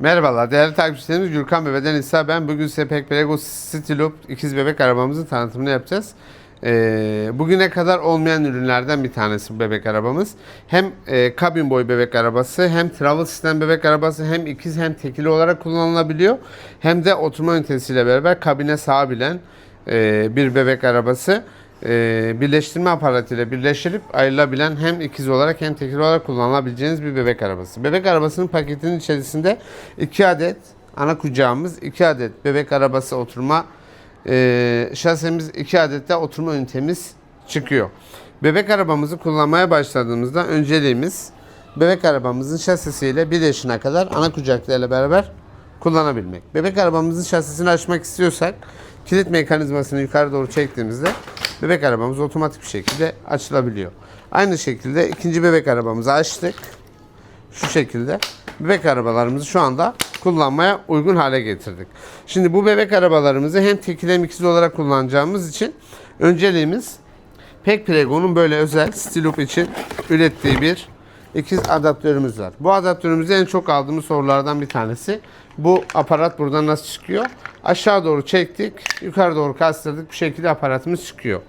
Merhabalar değerli takipçilerimiz Gürkan Bebe'den İsa ben. Bugün size Pek Lego City Loop ikiz bebek arabamızın tanıtımını yapacağız. Ee, bugüne kadar olmayan ürünlerden bir tanesi bebek arabamız. Hem e, kabin boy bebek arabası hem travel sistem bebek arabası hem ikiz hem tekili olarak kullanılabiliyor. Hem de oturma ünitesiyle beraber kabine sığabilen e, bir bebek arabası. E, birleştirme aparatıyla birleştirip ayrılabilen hem ikiz olarak hem tekil olarak kullanılabileceğiniz bir bebek arabası. Bebek arabasının paketinin içerisinde 2 adet ana kucağımız, 2 adet bebek arabası oturma e, şasemiz, 2 adet de oturma ünitemiz çıkıyor. Bebek arabamızı kullanmaya başladığımızda önceliğimiz bebek arabamızın şasisiyle 1 yaşına kadar ana kucaklarıyla beraber kullanabilmek. Bebek arabamızın şasisini açmak istiyorsak kilit mekanizmasını yukarı doğru çektiğimizde bebek arabamız otomatik bir şekilde açılabiliyor. Aynı şekilde ikinci bebek arabamızı açtık. Şu şekilde bebek arabalarımızı şu anda kullanmaya uygun hale getirdik. Şimdi bu bebek arabalarımızı hem tekil hem ikiz olarak kullanacağımız için önceliğimiz Pek Prego'nun böyle özel Stiloop için ürettiği bir ikiz adaptörümüz var. Bu adaptörümüzde en çok aldığımız sorulardan bir tanesi. Bu aparat buradan nasıl çıkıyor? Aşağı doğru çektik, yukarı doğru kastırdık. Bu şekilde aparatımız çıkıyor.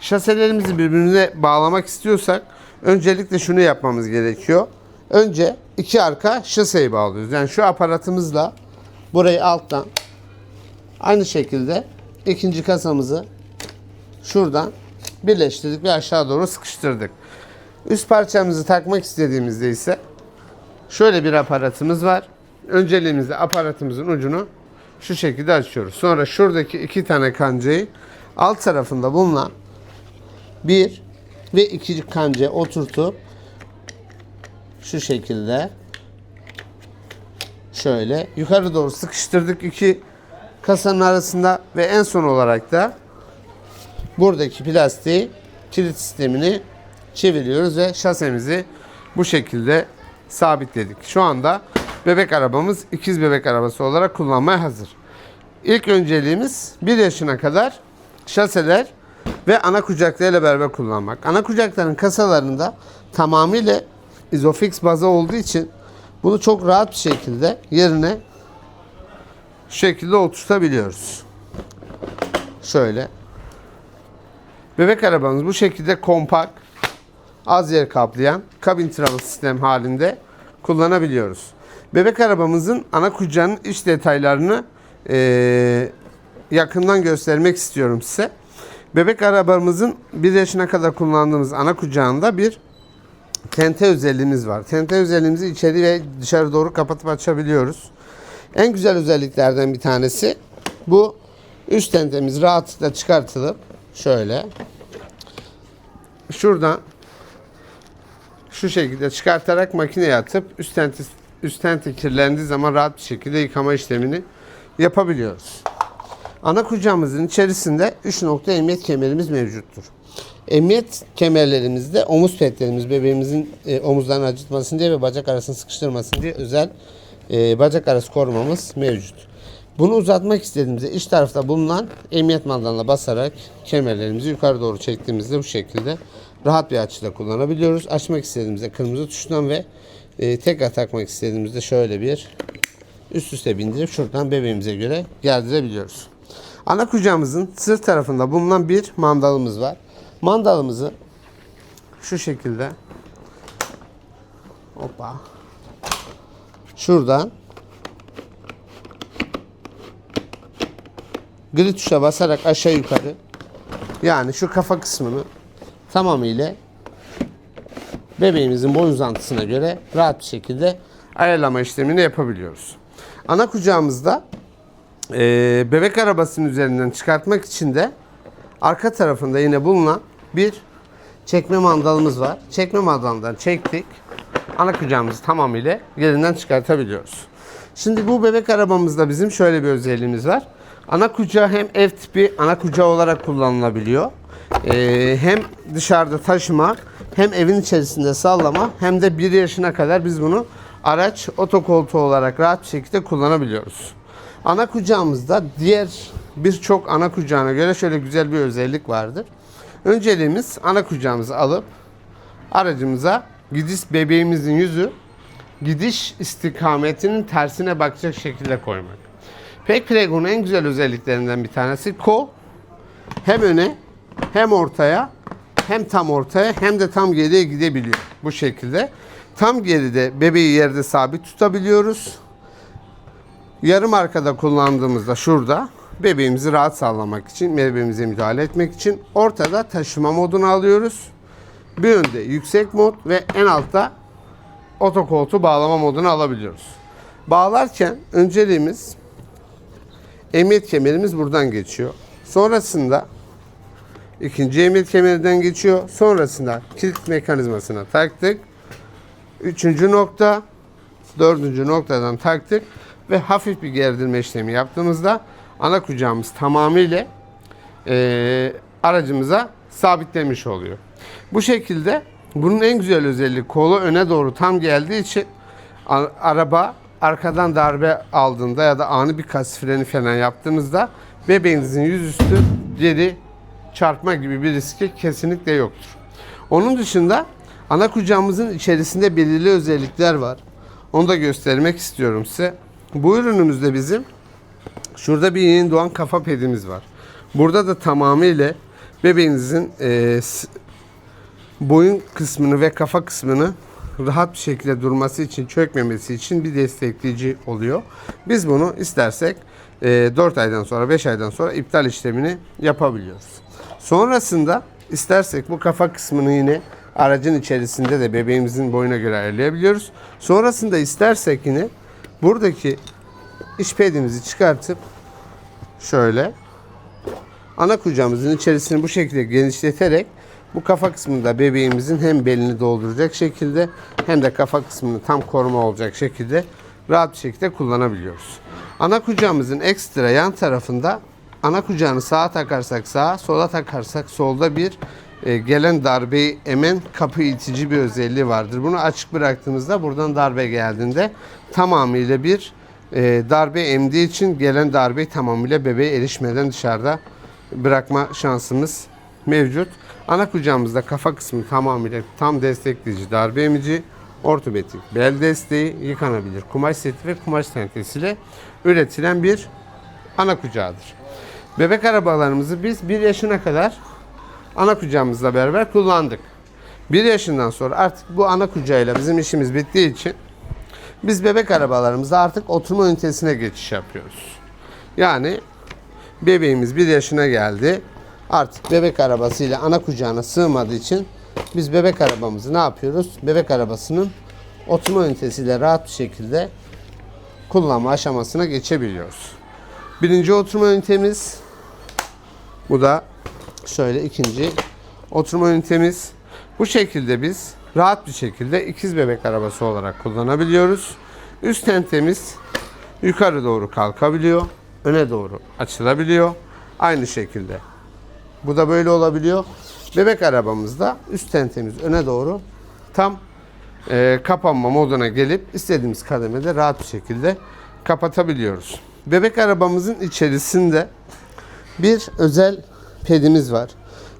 Şaselerimizi birbirine bağlamak istiyorsak öncelikle şunu yapmamız gerekiyor. Önce iki arka şaseyi bağlıyoruz. Yani şu aparatımızla burayı alttan aynı şekilde ikinci kasamızı şuradan birleştirdik ve aşağı doğru sıkıştırdık. Üst parçamızı takmak istediğimizde ise şöyle bir aparatımız var. Önceliğimizde aparatımızın ucunu şu şekilde açıyoruz. Sonra şuradaki iki tane kancayı alt tarafında bulunan bir ve iki kancaya oturtup şu şekilde şöyle yukarı doğru sıkıştırdık iki kasanın arasında ve en son olarak da buradaki plastiği kilit sistemini çeviriyoruz ve şasemizi bu şekilde sabitledik. Şu anda bebek arabamız ikiz bebek arabası olarak kullanmaya hazır. İlk önceliğimiz 1 yaşına kadar şaseler ve ana kucaklarıyla beraber kullanmak. Ana kucakların kasalarında tamamıyla izofix baza olduğu için bunu çok rahat bir şekilde yerine şu şekilde oturtabiliyoruz. Şöyle. Bebek arabamız bu şekilde kompakt, az yer kaplayan kabin travel sistem halinde kullanabiliyoruz. Bebek arabamızın ana kucağının iç detaylarını eee, yakından göstermek istiyorum size. Bebek arabamızın 1 yaşına kadar kullandığımız ana kucağında bir tente özelliğimiz var. Tente özelliğimizi içeri ve dışarı doğru kapatıp açabiliyoruz. En güzel özelliklerden bir tanesi bu üst tentemiz rahatlıkla çıkartılıp şöyle şuradan şu şekilde çıkartarak makineye atıp üst tenti, üst kirlendiği zaman rahat bir şekilde yıkama işlemini yapabiliyoruz. Ana kucağımızın içerisinde 3 nokta emniyet kemerimiz mevcuttur. Emniyet kemerlerimizde omuz petlerimiz bebeğimizin e, omuzlarını acıtmasın diye ve bacak arasını sıkıştırmasın diye özel e, bacak arası korumamız mevcut. Bunu uzatmak istediğimizde iç tarafta bulunan emniyet mandalına basarak kemerlerimizi yukarı doğru çektiğimizde bu şekilde rahat bir açıda kullanabiliyoruz. Açmak istediğimizde kırmızı tuştan ve e, tekrar takmak istediğimizde şöyle bir üst üste bindirip şuradan bebeğimize göre gerdirebiliyoruz. Ana kucağımızın sırt tarafında bulunan bir mandalımız var. Mandalımızı şu şekilde hoppa şuradan gri tuşa basarak aşağı yukarı yani şu kafa kısmını tamamıyla bebeğimizin boy uzantısına göre rahat bir şekilde ayarlama işlemini yapabiliyoruz. Ana kucağımızda e, bebek arabasının üzerinden çıkartmak için de arka tarafında yine bulunan bir çekme mandalımız var. Çekme mandalından çektik. Ana kucağımızı tamamıyla yerinden çıkartabiliyoruz. Şimdi bu bebek arabamızda bizim şöyle bir özelliğimiz var. Ana kucağı hem ev tipi ana kucağı olarak kullanılabiliyor. Ee, hem dışarıda taşıma hem evin içerisinde sallama hem de 1 yaşına kadar biz bunu araç otokoltuğu olarak rahat bir şekilde kullanabiliyoruz. Ana kucağımızda diğer birçok ana kucağına göre şöyle güzel bir özellik vardır. Önceliğimiz ana kucağımızı alıp aracımıza gidiş bebeğimizin yüzü gidiş istikametinin tersine bakacak şekilde koymak. Pek Prego'nun en güzel özelliklerinden bir tanesi kol hem öne hem ortaya hem tam ortaya hem de tam geriye gidebiliyor bu şekilde. Tam geride bebeği yerde sabit tutabiliyoruz. Yarım arkada kullandığımızda şurada bebeğimizi rahat sallamak için, bebeğimize müdahale etmek için ortada taşıma modunu alıyoruz. Bir önde yüksek mod ve en altta otokoltuğu bağlama modunu alabiliyoruz. Bağlarken önceliğimiz emniyet kemerimiz buradan geçiyor. Sonrasında ikinci emniyet kemerinden geçiyor. Sonrasında kilit mekanizmasına taktık. Üçüncü nokta, dördüncü noktadan taktık ve hafif bir gerdirme işlemi yaptığımızda ana kucağımız tamamıyla eee, aracımıza sabitlemiş oluyor. Bu şekilde bunun en güzel özelliği kolu öne doğru tam geldiği için araba arkadan darbe aldığında ya da ani bir kas freni falan yaptığınızda bebeğinizin yüzüstü geri çarpma gibi bir riski kesinlikle yoktur. Onun dışında ana kucağımızın içerisinde belirli özellikler var. Onu da göstermek istiyorum size. Bu ürünümüzde bizim şurada bir yeni doğan kafa pedimiz var. Burada da tamamıyla bebeğinizin e, boyun kısmını ve kafa kısmını rahat bir şekilde durması için, çökmemesi için bir destekleyici oluyor. Biz bunu istersek e, 4 aydan sonra, 5 aydan sonra iptal işlemini yapabiliyoruz. Sonrasında istersek bu kafa kısmını yine aracın içerisinde de bebeğimizin boyuna göre ayarlayabiliyoruz. Sonrasında istersek yine buradaki iş pedimizi çıkartıp şöyle ana kucağımızın içerisini bu şekilde genişleterek bu kafa kısmında bebeğimizin hem belini dolduracak şekilde hem de kafa kısmını tam koruma olacak şekilde rahat bir şekilde kullanabiliyoruz. Ana kucağımızın ekstra yan tarafında ana kucağını sağa takarsak sağa, sola takarsak solda bir e, gelen darbeyi emen kapı itici bir özelliği vardır. Bunu açık bıraktığımızda buradan darbe geldiğinde tamamıyla bir e, darbe emdiği için gelen darbeyi tamamıyla bebeğe erişmeden dışarıda bırakma şansımız mevcut. Ana kucağımızda kafa kısmı tamamıyla tam destekleyici darbe emici, ortopedik bel desteği, yıkanabilir kumaş seti ve kumaş tentesiyle üretilen bir ana kucağıdır. Bebek arabalarımızı biz 1 yaşına kadar ana kucağımızla beraber kullandık. 1 yaşından sonra artık bu ana kucağıyla bizim işimiz bittiği için biz bebek arabalarımızda artık oturma ünitesine geçiş yapıyoruz. Yani bebeğimiz 1 yaşına geldi. Artık bebek arabasıyla ana kucağına sığmadığı için biz bebek arabamızı ne yapıyoruz? Bebek arabasının oturma ünitesiyle rahat bir şekilde kullanma aşamasına geçebiliyoruz. Birinci oturma ünitemiz bu da şöyle ikinci oturma ünitemiz. Bu şekilde biz rahat bir şekilde ikiz bebek arabası olarak kullanabiliyoruz. Üst tentemiz yukarı doğru kalkabiliyor. Öne doğru açılabiliyor. Aynı şekilde. Bu da böyle olabiliyor. Bebek arabamızda üst tentemiz öne doğru tam e, kapanma moduna gelip istediğimiz kademede rahat bir şekilde kapatabiliyoruz. Bebek arabamızın içerisinde bir özel pedimiz var.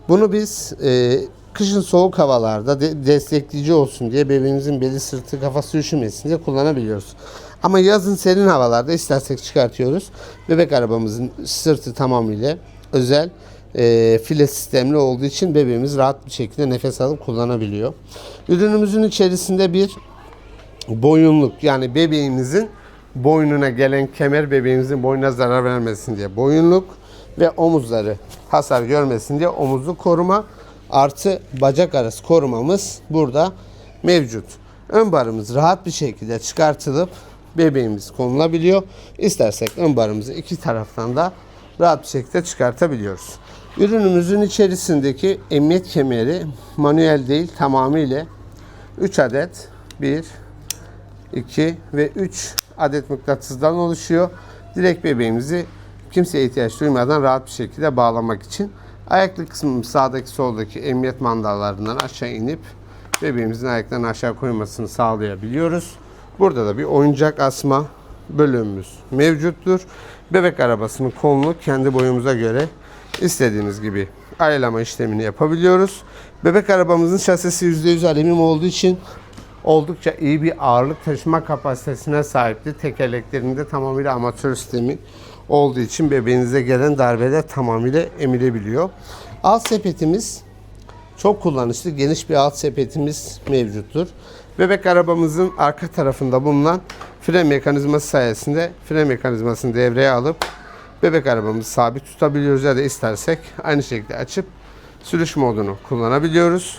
Bunu biz e, kışın soğuk havalarda de- destekleyici olsun diye bebeğimizin beli sırtı kafası üşümesin diye kullanabiliyoruz. Ama yazın serin havalarda istersek çıkartıyoruz. Bebek arabamızın sırtı tamamıyla özel e, file sistemli olduğu için bebeğimiz rahat bir şekilde nefes alıp kullanabiliyor. Ürünümüzün içerisinde bir boyunluk yani bebeğimizin boynuna gelen kemer bebeğimizin boynuna zarar vermesin diye boyunluk ve omuzları hasar görmesin diye omuzluk koruma artı bacak arası korumamız burada mevcut. Ön barımız rahat bir şekilde çıkartılıp bebeğimiz konulabiliyor. İstersek ön barımızı iki taraftan da rahat bir şekilde çıkartabiliyoruz. Ürünümüzün içerisindeki emniyet kemeri manuel değil tamamıyla 3 adet 1 2 ve 3 adet mıknatısdan oluşuyor. Direkt bebeğimizi kimseye ihtiyaç duymadan rahat bir şekilde bağlamak için ayaklı kısmımız sağdaki soldaki emniyet mandallarından aşağı inip bebeğimizin ayaklarını aşağı koymasını sağlayabiliyoruz. Burada da bir oyuncak asma bölümümüz mevcuttur. Bebek arabasının kolunu kendi boyumuza göre istediğimiz gibi ayarlama işlemini yapabiliyoruz. Bebek arabamızın şasisi %100 alüminyum olduğu için oldukça iyi bir ağırlık taşıma kapasitesine sahipti. Tekerleklerinde tamamıyla amatör sistemi olduğu için bebeğinize gelen darbeler tamamıyla emilebiliyor. Alt sepetimiz çok kullanışlı geniş bir alt sepetimiz mevcuttur. Bebek arabamızın arka tarafında bulunan fren mekanizması sayesinde fren mekanizmasını devreye alıp bebek arabamızı sabit tutabiliyoruz ya da istersek aynı şekilde açıp sürüş modunu kullanabiliyoruz.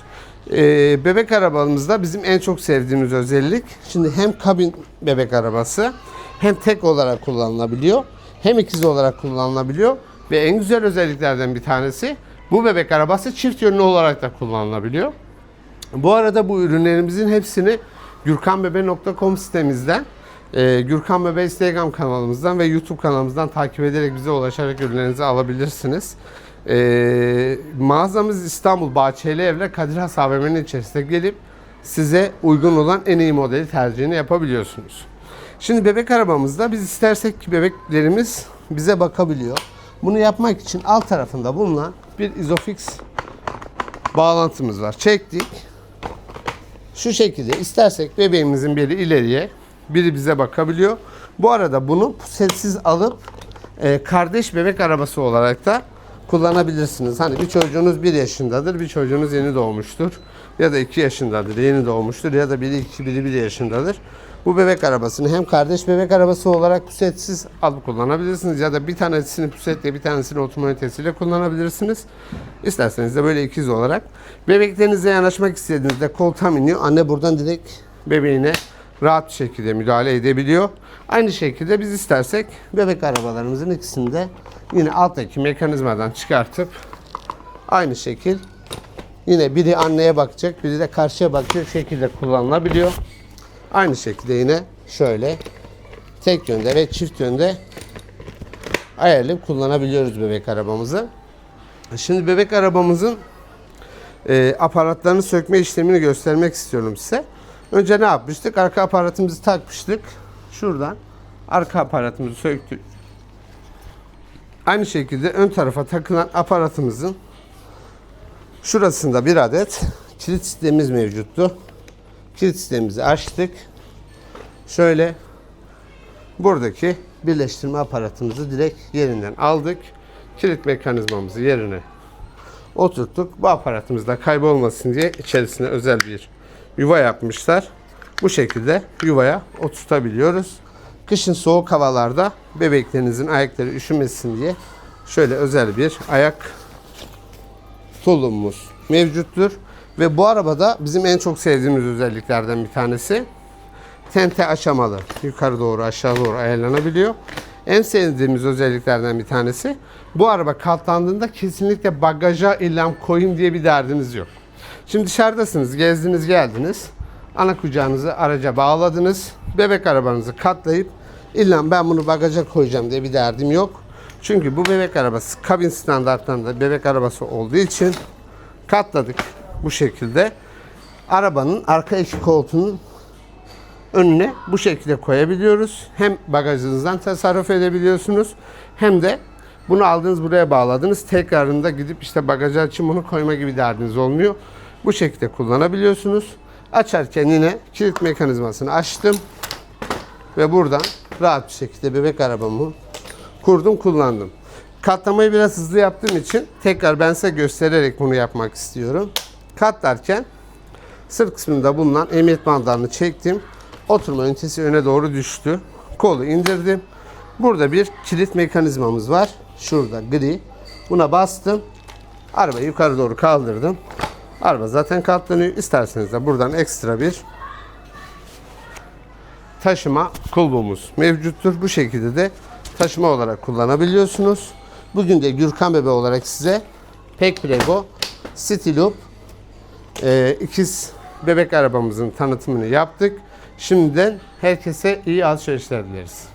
Ee, bebek arabamızda bizim en çok sevdiğimiz özellik şimdi hem kabin bebek arabası hem tek olarak kullanılabiliyor hem ikiz olarak kullanılabiliyor ve en güzel özelliklerden bir tanesi bu bebek arabası çift yönlü olarak da kullanılabiliyor. Bu arada bu ürünlerimizin hepsini gürkanbebe.com sitemizden, e, Gürkan Bebe Instagram kanalımızdan ve YouTube kanalımızdan takip ederek bize ulaşarak ürünlerinizi alabilirsiniz. E, mağazamız İstanbul Bahçeli Evler Kadir Has AVM'nin içerisine gelip size uygun olan en iyi modeli tercihini yapabiliyorsunuz. Şimdi bebek arabamızda biz istersek ki bebeklerimiz bize bakabiliyor. Bunu yapmak için alt tarafında bulunan bir Isofix bağlantımız var. Çektik. Şu şekilde istersek bebeğimizin biri ileriye, biri bize bakabiliyor. Bu arada bunu sessiz alıp e, kardeş bebek arabası olarak da kullanabilirsiniz. Hani bir çocuğunuz 1 yaşındadır, bir çocuğunuz yeni doğmuştur. Ya da 2 yaşındadır, yeni doğmuştur. Ya da biri 2, biri 1 yaşındadır. Bu bebek arabasını hem kardeş bebek arabası olarak pusetsiz alıp kullanabilirsiniz. Ya da bir tanesini pusetle bir tanesini oturma ünitesiyle kullanabilirsiniz. İsterseniz de böyle ikiz olarak. Bebeklerinize yanaşmak istediğinizde koltuğa iniyor. Anne buradan direkt bebeğine rahat bir şekilde müdahale edebiliyor. Aynı şekilde biz istersek bebek arabalarımızın ikisini de yine alttaki mekanizmadan çıkartıp aynı şekil yine biri anneye bakacak, biri de karşıya bakacak şekilde kullanılabiliyor. Aynı şekilde yine şöyle tek yönde ve çift yönde ayarlayıp kullanabiliyoruz bebek arabamızı. Şimdi bebek arabamızın e, aparatlarını sökme işlemini göstermek istiyorum size. Önce ne yapmıştık? Arka aparatımızı takmıştık. Şuradan arka aparatımızı söktük. Aynı şekilde ön tarafa takılan aparatımızın şurasında bir adet kilit sistemimiz mevcuttu. Kilit sistemimizi açtık. Şöyle buradaki birleştirme aparatımızı direkt yerinden aldık. Kilit mekanizmamızı yerine oturttuk. Bu aparatımız da kaybolmasın diye içerisine özel bir yuva yapmışlar. Bu şekilde yuvaya oturtabiliyoruz. Kışın soğuk havalarda bebeklerinizin ayakları üşümesin diye şöyle özel bir ayak tulumumuz mevcuttur. Ve bu arabada bizim en çok sevdiğimiz özelliklerden bir tanesi tente aşamalı. Yukarı doğru aşağı doğru ayarlanabiliyor. En sevdiğimiz özelliklerden bir tanesi bu araba katlandığında kesinlikle bagaja illam koyayım diye bir derdiniz yok. Şimdi dışarıdasınız, gezdiniz, geldiniz. Ana kucağınızı araca bağladınız. Bebek arabanızı katlayıp illam ben bunu bagaja koyacağım diye bir derdim yok. Çünkü bu bebek arabası kabin standartlarında bebek arabası olduğu için katladık bu şekilde. Arabanın arka iki koltuğunun önüne bu şekilde koyabiliyoruz. Hem bagajınızdan tasarruf edebiliyorsunuz hem de bunu aldınız buraya bağladınız. Tekrarında gidip işte bagaja açın bunu koyma gibi derdiniz olmuyor. Bu şekilde kullanabiliyorsunuz. Açarken yine kilit mekanizmasını açtım. Ve buradan rahat bir şekilde bebek arabamı kurdum kullandım. Katlamayı biraz hızlı yaptığım için tekrar ben size göstererek bunu yapmak istiyorum. Katlarken sırt kısmında bulunan emniyet bandlarını çektim. Oturma ünitesi öne doğru düştü. Kolu indirdim. Burada bir kilit mekanizmamız var. Şurada gri. Buna bastım. Arabayı yukarı doğru kaldırdım. Araba zaten katlanıyor. İsterseniz de buradan ekstra bir taşıma kulbumuz mevcuttur. Bu şekilde de taşıma olarak kullanabiliyorsunuz. Bugün de Gürkan Bebe olarak size Pek Prego City Loop e, ikiz bebek arabamızın tanıtımını yaptık. Şimdiden herkese iyi alışverişler dileriz.